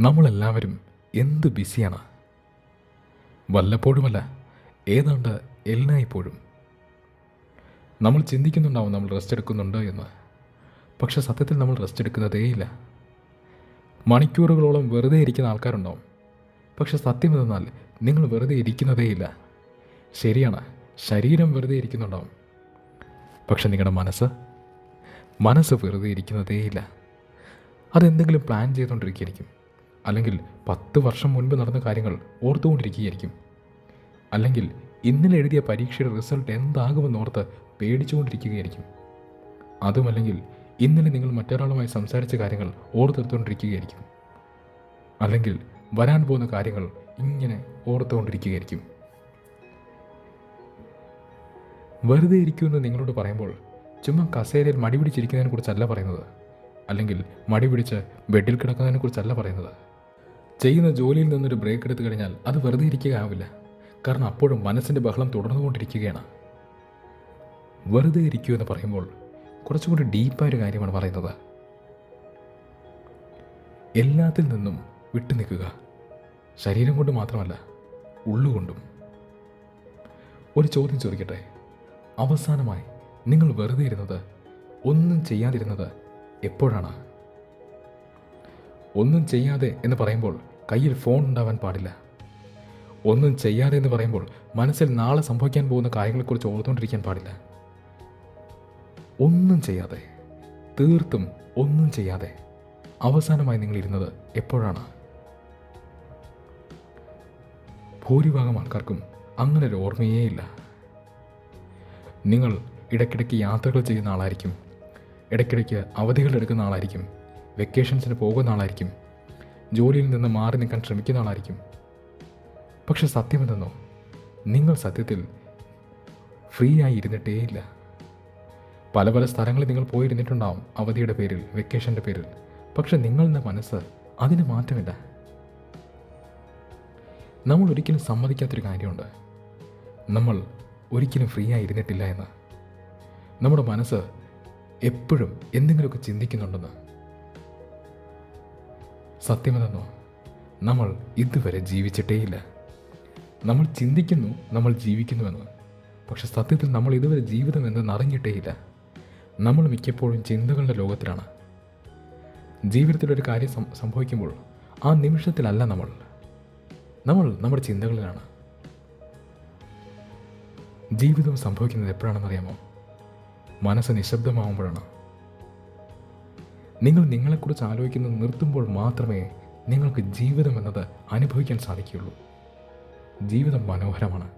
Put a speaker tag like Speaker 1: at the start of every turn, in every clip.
Speaker 1: നമ്മളെല്ലാവരും എന്ത് ബിസിയാണ്? വല്ലപ്പോഴുമല്ല ഏതാണ്ട് എല്ലായ്പ്പോഴും. നമ്മൾ ചിന്തിക്കുന്നുണ്ടാവും നമ്മൾ റെസ്റ്റ് എടുക്കുന്നുണ്ട് എന്ന്. പക്ഷെ സത്യത്തിൽ നമ്മൾ റെസ്റ്റ് എടുക്കുന്നതേയില്ല മണിക്കൂറുകളോളം വെറുതെ ഇരിക്കുന്ന ആൾക്കാരുണ്ടാവും. പക്ഷെ സത്യം എന്നാൽ നിങ്ങൾ വെറുതെ ഇരിക്കുന്നതേയില്ല ശരിയാണ് ശരീരം വെറുതെ ഇരിക്കുന്നുണ്ടാവും. പക്ഷെ നിങ്ങളുടെ മനസ്സ്? മനസ്സ് വെറുതെ ഇരിക്കുന്നതേയില്ല അതെന്തെങ്കിലും പ്ലാൻ ചെയ്തുകൊണ്ടിരിക്കുകയായിരിക്കും. അല്ലെങ്കിൽ പത്ത് വർഷം മുൻപ് നടന്ന കാര്യങ്ങൾ ഓർത്തുകൊണ്ടിരിക്കുകയായിരിക്കും. അല്ലെങ്കിൽ ഇന്നലെ എഴുതിയ പരീക്ഷയുടെ റിസൾട്ട് എന്താകുമെന്ന് ഓർത്ത് പേടിച്ചുകൊണ്ടിരിക്കുകയായിരിക്കും. അതുമല്ലെങ്കിൽ ഇന്നലെ നിങ്ങൾ മറ്റൊരാളുമായി സംസാരിച്ച കാര്യങ്ങൾ ഓർത്തെടുത്തുകൊണ്ടിരിക്കുകയായിരിക്കും. അല്ലെങ്കിൽ വരാൻ പോകുന്ന കാര്യങ്ങൾ ഇങ്ങനെ ഓർത്തുകൊണ്ടിരിക്കുകയായിരിക്കും. വെറുതെ ഇരിക്കുമെന്ന് നിങ്ങളോട് പറയുമ്പോൾ ചുമ്മാ കസേരയിൽ മടി പിടിച്ചിരിക്കുന്നതിനെ കുറിച്ചല്ല പറയുന്നത്. അല്ലെങ്കിൽ മടി പിടിച്ച് ബെഡിൽ കിടക്കുന്നതിനെ കുറിച്ചല്ല പറയുന്നത്. ചെയ്യുന്ന ജോലിയിൽ നിന്നൊരു ബ്രേക്ക് എടുത്തു കഴിഞ്ഞാൽ അത് വെറുതെ ഇരിക്കുക ആവില്ല കാരണം അപ്പോഴും മനസ്സിന്റെ ബഹളം തുടർന്നുകൊണ്ടിരിക്കുകയാണ്. വെറുതെ ഇരിക്കൂ എന്ന് പറയുമ്പോൾ കുറച്ചുകൂടി ഡീപ്പായ ഒരു കാര്യമാണ് പറയുന്നത്. എല്ലാത്തിൽ നിന്നും വിട്ടു നിൽക്കുക. ശരീരം കൊണ്ട് മാത്രമല്ല ഉള്ളുകൊണ്ടും ഒരു ചോദ്യം ചോദിക്കട്ടെ? അവസാനമായി നിങ്ങൾ വെറുതെ ഇരുന്നത് ഒന്നും ചെയ്യാതിരുന്നത് എപ്പോഴാണ്? ഒന്നും ചെയ്യാതെ എന്ന് പറയുമ്പോൾ കയ്യിൽ ഫോൺ ഉണ്ടാവാൻ പാടില്ല. ഒന്നും ചെയ്യാതെ എന്ന് പറയുമ്പോൾ മനസ്സിൽ നാളെ സംഭവിക്കാൻ പോകുന്ന കാര്യങ്ങളെക്കുറിച്ച് ഓർത്തുകൊണ്ടിരിക്കാൻ പാടില്ല. ഒന്നും ചെയ്യാതെ തീർത്തും ഒന്നും ചെയ്യാതെ അവസാനമായി നിങ്ങൾ ഇരുന്നത് എപ്പോഴാണ്? ഭൂരിഭാഗം ആൾക്കാർക്കും അങ്ങനെ ഒരു ഓർമ്മയേ ഇല്ല. നിങ്ങൾ ഇടയ്ക്കിടയ്ക്ക് യാത്രകൾ ചെയ്യുന്ന ആളായിരിക്കും ഇടയ്ക്കിടയ്ക്ക് അവധികൾ എടുക്കുന്ന ആളായിരിക്കും വെക്കേഷൻസിന് പോകുന്ന ആളായിരിക്കും. ജോലിയിൽ നിന്ന് മാറി നിൽക്കാൻ ശ്രമിക്കുന്ന ആളായിരിക്കും. പക്ഷെ സത്യമെന്തെന്നോ നിങ്ങൾ സത്യത്തിൽ ഫ്രീ ആയി ഇരുന്നിട്ടേയില്ല പല പല സ്ഥലങ്ങളിൽ നിങ്ങൾ പോയിരുന്നിട്ടുണ്ടാവും അവധിയുടെ പേരിൽ വെക്കേഷന്റെ പേരിൽ. പക്ഷെ നിങ്ങളുടെ മനസ്സ് അതിന് മാറ്റമില്ല. നമ്മൾ ഒരിക്കലും സമ്മതിക്കാത്തൊരു കാര്യമുണ്ട്. നമ്മൾ ഒരിക്കലും ഫ്രീ ആയി ഇരുന്നിട്ടില്ല എന്ന്. നമ്മുടെ മനസ്സ് എപ്പോഴും എന്തെങ്കിലുമൊക്കെ ചിന്തിക്കുന്നുണ്ടെന്ന്. സത്യമെന്നോ? നമ്മൾ ഇതുവരെ ജീവിച്ചിട്ടേയില്ല. നമ്മൾ ചിന്തിക്കുന്നു നമ്മൾ ജീവിക്കുന്നുവെന്ന്. പക്ഷെ സത്യത്തിൽ നമ്മൾ ഇതുവരെ ജീവിതം എന്തെന്ന് അറിഞ്ഞിട്ടേയില്ല നമ്മൾ മിക്കപ്പോഴും ചിന്തകളുടെ ലോകത്തിലാണ്. ജീവിതത്തിലൊരു കാര്യം സംഭവിക്കുമ്പോൾ ആ നിമിഷത്തിലല്ല നമ്മൾ. നമ്മൾ നമ്മുടെ ചിന്തകളിലാണ്. ജീവിതം സംഭവിക്കുന്നത് എപ്പോഴാണെന്നറിയാമോ? മനസ്സ് നിശബ്ദമാവുമ്പോഴാണ്. നിങ്ങൾ നിങ്ങളെക്കുറിച്ച് ആലോചിക്കുന്നത് നിർത്തുമ്പോൾ മാത്രമേ നിങ്ങൾക്ക് ജീവിതം എന്നത് അനുഭവിക്കാൻ സാധിക്കുകയുള്ളൂ. ജീവിതം മനോഹരമാണ്.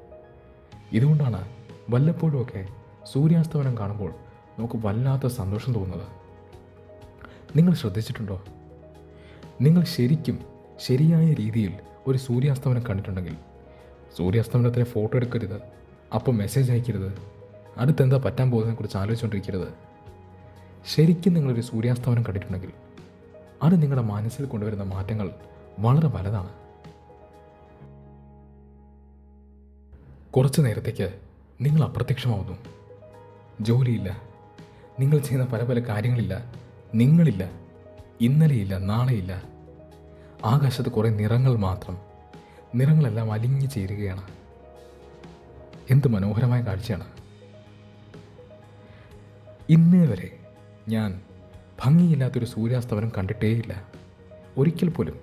Speaker 1: ഇതുകൊണ്ടാണ് വല്ലപ്പോഴുമൊക്കെ സൂര്യാസ്തമനം കാണുമ്പോൾ നമുക്ക് വല്ലാത്ത സന്തോഷം തോന്നുന്നത്. നിങ്ങൾ ശ്രദ്ധിച്ചിട്ടുണ്ടോ? നിങ്ങൾ ശരിക്കും ശരിയായ രീതിയിൽ ഒരു സൂര്യാസ്തമനം കണ്ടിട്ടുണ്ടെങ്കിൽ സൂര്യാസ്തമനത്തിന് ഫോട്ടോ എടുക്കരുത് അപ്പോൾ മെസ്സേജ് അയക്കരുത് അടുത്തെന്താ പറ്റാൻ പോകുന്നതിനെക്കുറിച്ച് ആലോചിച്ചുകൊണ്ടിരിക്കരുത്. ശരിക്കും നിങ്ങളൊരു സൂര്യാസ്തമനം കണ്ടിട്ടുണ്ടെങ്കിൽ അത് നിങ്ങളുടെ മനസ്സിൽ കൊണ്ടുവരുന്ന മാറ്റങ്ങൾ വളരെ വലുതാണ്. കുറച്ച് നേരത്തേക്ക് നിങ്ങൾ അപ്രത്യക്ഷമാവുന്നു. ജോലിയില്ല. നിങ്ങൾ ചെയ്യുന്ന പല പല കാര്യങ്ങളില്ല. നിങ്ങളില്ല. ഇന്നലെയില്ല നാളെയില്ല. ആകാശത്ത് കുറേ നിറങ്ങൾ മാത്രം. നിറങ്ങളെല്ലാം അലിഞ്ഞു ചേരുകയാണ്. എന്ത് മനോഹരമായ കാഴ്ചയാണ്. ഇന്നേ വരെ ഞാൻ ഭംഗിയില്ലാത്തൊരു സൂര്യാസ്തമനം കണ്ടിട്ടേയില്ല. ഒരിക്കൽ പോലും.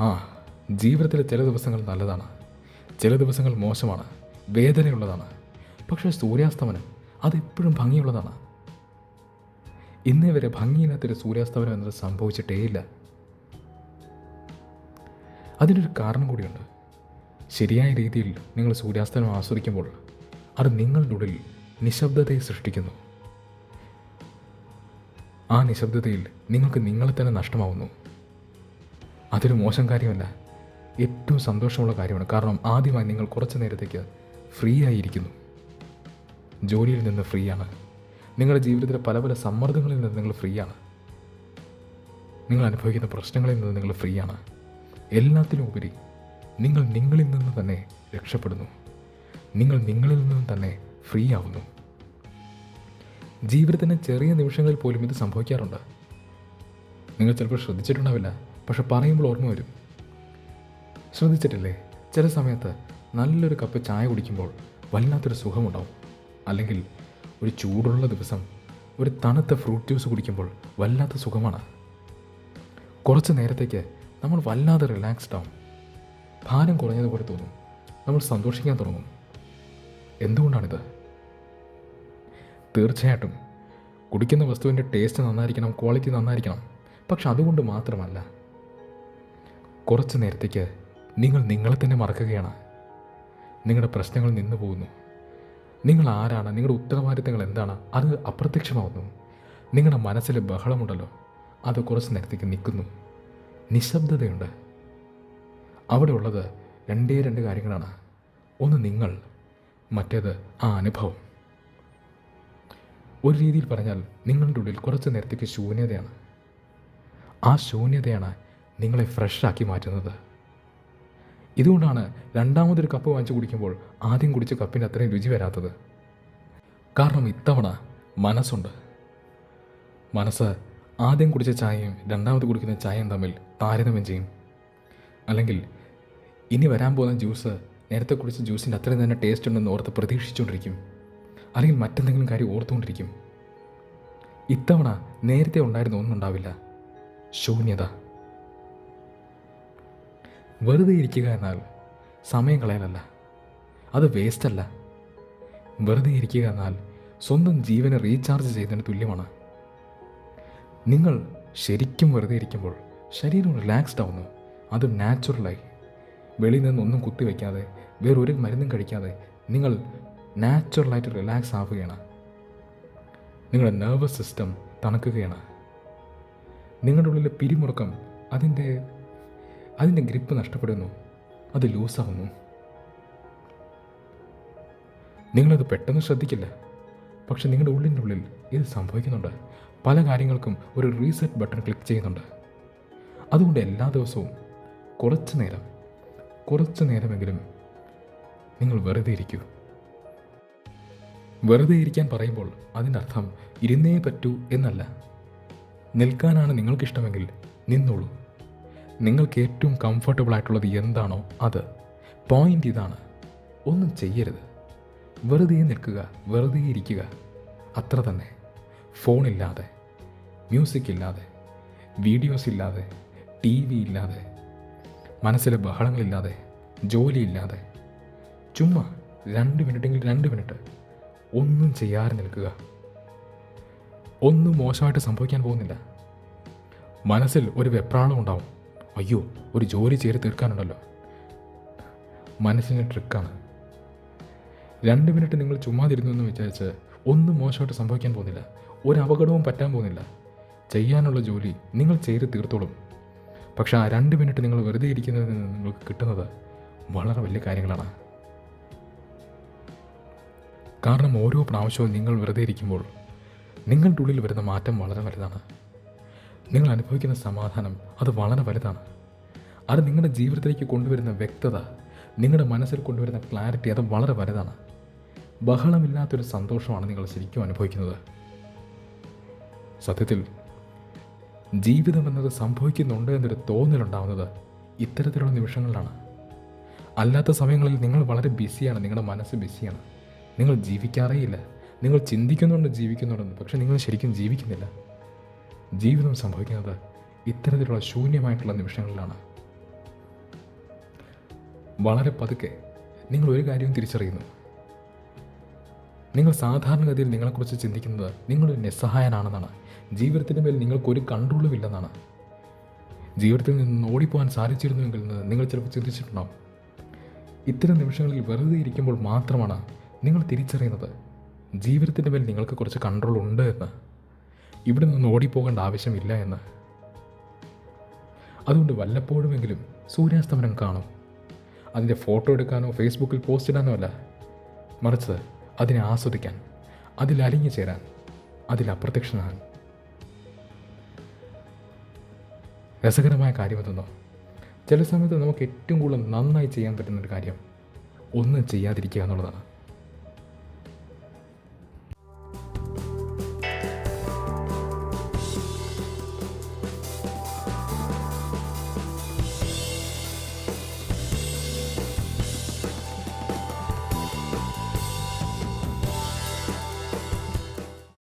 Speaker 1: ആ ജീവിതത്തിലെ ചില ദിവസങ്ങൾ നല്ലതാണ്. ചില ദിവസങ്ങൾ മോശമാണ്. വേദനയുള്ളതാണ്. പക്ഷേ സൂര്യാസ്തമനം അതെപ്പോഴും ഭംഗിയുള്ളതാണ്. ഇന്നേ വരെ ഭംഗിയില്ലാത്തൊരു സൂര്യാസ്തമനം എന്നത് സംഭവിച്ചിട്ടേയില്ല. അതിനൊരു കാരണം കൂടിയുണ്ട്. ശരിയായ രീതിയിൽ നിങ്ങൾ സൂര്യാസ്തമനം ആസ്വദിക്കുമ്പോൾ അത് നിങ്ങളുടെ ഉള്ളിൽ നിശബ്ദതയെ സൃഷ്ടിക്കുന്നു. ആ നിശബ്ദതയിൽ നിങ്ങൾക്ക് നിങ്ങളെ തന്നെ നഷ്ടമാവുന്നു. അതൊരു മോശം കാര്യമല്ല. ഏറ്റവും സന്തോഷമുള്ള കാര്യമാണ്. കാരണം ആദ്യമായി നിങ്ങൾ കുറച്ച് നേരത്തേക്ക് ഫ്രീ ആയിരിക്കുന്നു. ജോലിയിൽ നിന്ന് ഫ്രീ ആണ്. നിങ്ങളുടെ ജീവിതത്തിലെ പല പല സമ്മർദ്ദങ്ങളിൽ നിന്ന് നിങ്ങൾ ഫ്രീ ആണ്. നിങ്ങൾ അനുഭവിക്കുന്ന പ്രശ്നങ്ങളിൽ നിന്ന് നിങ്ങൾ ഫ്രീ ആണ്. എല്ലാത്തിനും ഉപരി നിങ്ങൾ നിങ്ങളിൽ നിന്ന് തന്നെ രക്ഷപ്പെടുന്നു. നിങ്ങൾ നിങ്ങളിൽ നിന്നും തന്നെ ഫ്രീ ആവുന്നു. ജീവിതത്തിന്റെ ചെറിയ നിമിഷങ്ങളിൽ പോലും ഇത് സംഭവിക്കാറുണ്ട്. നിങ്ങൾ ചിലപ്പോൾ ശ്രദ്ധിച്ചിട്ടുണ്ടാവില്ല പക്ഷെ പറയുമ്പോൾ ഓർമ്മ വരും. ശ്രദ്ധിച്ചിട്ടില്ലേ? ചില സമയത്ത് നല്ലൊരു കപ്പ് ചായ കുടിക്കുമ്പോൾ വല്ലാത്തൊരു സുഖമുണ്ടാവും. അല്ലെങ്കിൽ ഒരു ചൂടുള്ള ദിവസം ഒരു തണുത്ത ഫ്രൂട്ട് ജ്യൂസ് കുടിക്കുമ്പോൾ വല്ലാത്ത സുഖമാണ്. കുറച്ച് നേരത്തേക്ക് നമ്മൾ വല്ലാതെ റിലാക്സ്ഡ് ആവും. ഭാരം കുറഞ്ഞതുപോലെ തോന്നും. നമ്മൾ സന്തോഷിക്കാൻ തുടങ്ങും. എന്തുകൊണ്ടാണിത്? തീർച്ചയായിട്ടും. കുടിക്കുന്ന വസ്തുവിന്റെ ടേസ്റ്റ് നന്നായിരിക്കണം ക്വാളിറ്റി നന്നായിരിക്കണം. പക്ഷെ അതുകൊണ്ട് മാത്രമല്ല കുറച്ച് നേരത്തേക്ക് നിങ്ങൾ നിങ്ങളെ തന്നെ മറക്കുകയാണ്. നിങ്ങളുടെ പ്രശ്നങ്ങൾ നിന്നു പോകുന്നു. നിങ്ങൾ ആരാണ്? നിങ്ങളുടെ ഉത്തരവാദിത്തങ്ങൾ എന്താണ്? അത് അപ്രത്യക്ഷമാവുന്നു. നിങ്ങളുടെ മനസ്സിലെ ബഹളമുണ്ടല്ലോ. അത് കുറച്ച് നേരത്തേക്ക് നിൽക്കുന്നു. നിശബ്ദതയുണ്ട്. അവിടെ ഉള്ളത് രണ്ടേ രണ്ട് കാര്യങ്ങളാണ്. ഒന്ന് നിങ്ങൾ മറ്റേത് ആ അനുഭവം. ഒരു രീതിയിൽ പറഞ്ഞാൽ നിങ്ങളുടെ ഉള്ളിൽ കുറച്ച് നേരത്തേക്ക് ശൂന്യതയാണ്. ആ ശൂന്യതയാണ് നിങ്ങളെ ഫ്രഷാക്കി മാറ്റുന്നത്. ഇതുകൊണ്ടാണ് രണ്ടാമതൊരു കപ്പ് വാങ്ങിച്ചു കുടിക്കുമ്പോൾ ആദ്യം കുടിച്ച കപ്പിന് അത്രയും രുചി വരാത്തത്. കാരണം ഇത്തവണ മനസ്സുണ്ട്. മനസ്സ് ആദ്യം കുടിച്ച ചായയും രണ്ടാമത് കുടിക്കുന്ന ചായയും തമ്മിൽ താരതമ്യം ചെയ്യും. അല്ലെങ്കിൽ ഇനി വരാൻ പോകുന്ന ജ്യൂസ് നേരത്തെ കുടിച്ച ജ്യൂസിന്റെ അത്രയും തന്നെ ടേസ്റ്റ് ഉണ്ടെന്ന് ഓർത്ത് പ്രതീക്ഷിച്ചുകൊണ്ടിരിക്കും. അല്ലെങ്കിൽ മറ്റെന്തെങ്കിലും കാര്യം ഓർത്തുകൊണ്ടിരിക്കും. ഇത്തവണ നേരത്തെ ഉണ്ടായിരുന്ന ഒന്നുണ്ടാവില്ല ശൂന്യത. വെറുതെ ഇരിക്കുക എന്നാൽ സമയം കളയലല്ല അത് വേസ്റ്റല്ല വെറുതെ ഇരിക്കുക എന്നാൽ സ്വന്തം ജീവനെ റീചാർജ് ചെയ്യുന്നതിന് തുല്യമാണ്. നിങ്ങൾ ശരിക്കും വെറുതെ ഇരിക്കുമ്പോൾ ശരീരം റിലാക്സ്ഡ് ആവുന്നു. അത് നാച്ചുറലായി വെളിയിൽ നിന്നൊന്നും കുത്തിവെക്കാതെ വേറൊരു മരുന്നും കഴിക്കാതെ നിങ്ങൾ നാച്ചുറലായിട്ട് റിലാക്സ് ആവുകയാണ്. നിങ്ങളുടെ നെർവസ് സിസ്റ്റം തണുക്കുകയാണ്. നിങ്ങളുടെ ഉള്ളിലെ പിരിമുറുക്കം അതിന്റെ അതിന്റെ ഗ്രിപ്പ് നഷ്ടപ്പെടുന്നു. അത് ലൂസാവുന്നു നിങ്ങളത് പെട്ടെന്ന് ശ്രദ്ധിക്കില്ല. പക്ഷെ നിങ്ങളുടെ ഉള്ളിന്റെ ഉള്ളിൽ ഇത് സംഭവിക്കുന്നുണ്ട്. പല കാര്യങ്ങൾക്കും ഒരു റീസെറ്റ് ബട്ടൺ ക്ലിക്ക് ചെയ്യുന്നുണ്ട്. അതുകൊണ്ട് എല്ലാ ദിവസവും കുറച്ച് നേരം കുറച്ച് നേരമെങ്കിലും നിങ്ങൾ വെറുതെ ഇരിക്കൂ. വെറുതെ ഇരിക്കാൻ പറയുമ്പോൾ അതിന്റെ അർത്ഥം ഇരുന്നേ പറ്റൂ എന്നല്ല. നിൽക്കാനാണ് നിങ്ങൾക്കിഷ്ടമെങ്കിൽ നിന്നോളൂ. നിങ്ങൾക്ക് ഏറ്റവും കംഫർട്ടബിൾ ആയിട്ടുള്ളത് എന്താണോ അത്. പോയിന്റ് ഇതാണ്. ഒന്നും ചെയ്യരുത്. വെറുതെ നിൽക്കുക വെറുതെ ഇരിക്കുക. അത്ര തന്നെ. ഫോണില്ലാതെ. മ്യൂസിക് ഇല്ലാതെ വീഡിയോസ് ഇല്ലാതെ ടി വി ഇല്ലാതെ മനസ്സിലെ ബഹളങ്ങളില്ലാതെ. ജോലിയില്ലാതെ. ചുമ്മാ രണ്ട് മിനിറ്റെങ്കിൽ രണ്ട് മിനിറ്റ്. ഒന്നും ചെയ്യാതെ നിൽക്കുക. ഒന്നും മോശമായിട്ട് സംഭവിക്കാൻ പോകുന്നില്ല. മനസ്സിൽ ഒരു വെപ്രാളം ഉണ്ടാവും. അയ്യോ ഒരു ജോലി ചെയ്ത് തീർക്കാനുണ്ടല്ലോ. മനസ്സിന്റെ ട്രിക്കാണ്. രണ്ട് മിനിറ്റ് നിങ്ങൾ ചുമ്മാതിരുന്നു എന്ന് വിചാരിച്ച് ഒന്നും മോശമായിട്ട് സംഭവിക്കാൻ പോകുന്നില്ല. ഒരു അപകടവും പറ്റാൻ പോകുന്നില്ല. ചെയ്യാനുള്ള ജോലി നിങ്ങൾ ചെയ്ത് തീർത്തോളും. പക്ഷേ ആ രണ്ട് മിനിറ്റ് നിങ്ങൾ വെറുതെ ഇരിക്കുന്നതിൽ നിന്ന് നിങ്ങൾക്ക് കിട്ടുന്നത് വളരെ വലിയ കാര്യങ്ങളാണ്. കാരണം ഓരോ പ്രാവശ്യവും നിങ്ങൾ വെറുതെ ഇരിക്കുമ്പോൾ നിങ്ങളുടെ ഉള്ളിൽ വരുന്ന മാറ്റം വളരെ വലുതാണ്. നിങ്ങൾ അനുഭവിക്കുന്ന സമാധാനം അത് വളരെ വലുതാണ്. അത് നിങ്ങളുടെ ജീവിതത്തിലേക്ക് കൊണ്ടുവരുന്ന വ്യക്തത നിങ്ങളുടെ മനസ്സിൽ കൊണ്ടുവരുന്ന ക്ലാരിറ്റി അത് വളരെ വലുതാണ്. ബഹളമില്ലാത്തൊരു സന്തോഷമാണ് നിങ്ങൾ ശരിക്കും അനുഭവിക്കുന്നത്. സത്യത്തിൽ ജീവിതം എന്നത് സംഭവിക്കുന്നുണ്ട് എന്നൊരു തോന്നലുണ്ടാവുന്നത് ഇത്തരത്തിലുള്ള നിമിഷങ്ങളിലാണ്. അല്ലാത്ത സമയങ്ങളിൽ നിങ്ങൾ വളരെ ബിസിയാണ് നിങ്ങളുടെ മനസ്സ് ബിസിയാണ് നിങ്ങൾ ജീവിക്കാറേയില്ല. നിങ്ങൾ ചിന്തിക്കുന്നുണ്ട് ജീവിക്കുന്നുണ്ടെന്ന് പക്ഷേ നിങ്ങൾ ശരിക്കും ജീവിക്കുന്നില്ല. ജീവിതം സംഭവിക്കുന്നത് ഇത്തരത്തിലുള്ള ശൂന്യമായിട്ടുള്ള നിമിഷങ്ങളിലാണ്. വളരെ പതുക്കെ നിങ്ങൾ ഒരു കാര്യവും തിരിച്ചറിയുന്നു. നിങ്ങൾ സാധാരണഗതിയിൽ നിങ്ങളെക്കുറിച്ച് ചിന്തിക്കുന്നത് നിങ്ങളൊരു നിസ്സഹായനാണെന്നാണ്. ജീവിതത്തിന്റെ മേൽ നിങ്ങൾക്കൊരു കൺട്രോളും ഇല്ലെന്നാണ് ജീവിതത്തിൽ നിന്ന് ഓടിപ്പോകാൻ സാധിച്ചിരുന്നുവെങ്കിൽ നിങ്ങൾ ചിലപ്പോൾ ചിന്തിച്ചിട്ടുണ്ടാവും. ഇത്തരം നിമിഷങ്ങളിൽ വെറുതെ ഇരിക്കുമ്പോൾ മാത്രമാണ് നിങ്ങൾ തിരിച്ചറിയുന്നത് ജീവിതത്തിന്റെ മേൽ നിങ്ങൾക്ക് കുറച്ച് കൺട്രോൾ ഉണ്ട് എന്ന്. ഇവിടെ നിന്ന് ഓടിപ്പോകേണ്ട ആവശ്യമില്ല എന്ന്. അതുകൊണ്ട് വല്ലപ്പോഴുമെങ്കിലും സൂര്യാസ്തമനം കാണും. അതിന്റെ ഫോട്ടോ എടുക്കാനോ ഫേസ്ബുക്കിൽ പോസ്റ്റ് ഇടാനോ അല്ല. മറിച്ച് അതിനെ ആസ്വദിക്കാൻ അതിൽ അലിഞ്ഞു ചേരാൻ അതിൽ അപ്രത്യക്ഷനാകാൻ. രസകരമായ കാര്യം എന്തെന്നോ ചില സമയത്ത് നമുക്ക് ഏറ്റവും കൂടുതൽ നന്നായി ചെയ്യാൻ പറ്റുന്നൊരു കാര്യം ഒന്നും ചെയ്യാതിരിക്കുക എന്നുള്ളതാണ്.